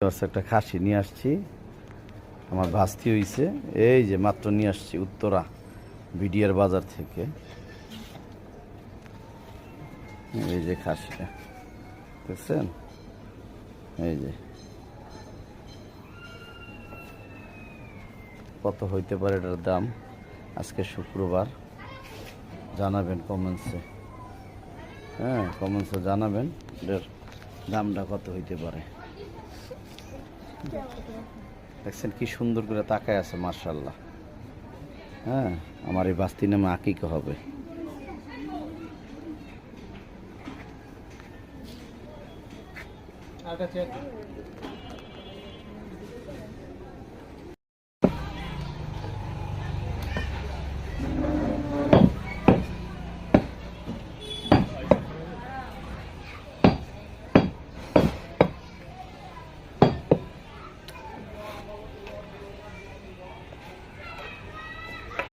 একটা খাসি নিয়ে আসছি। আমার ভাস্তি হয়েছে এই যে মাত্র নিয়ে আসছি উত্তরা বিডিআর বাজার থেকে। এই যে খাসিটা, দেখছেন? এই যে। কত হইতে পারে এটার দাম? আজকে শুক্রবার। জানাবেন কমেন্টসে হ্যাঁ কমেন্টসে জানাবেন এটার দামটা কত হইতে পারে। দেখছেন কি সুন্দর করে তাকায় আছে মার্শাল্লাহ হ্যাঁ আমার এই বাস্তি নামে আকিকে হবে।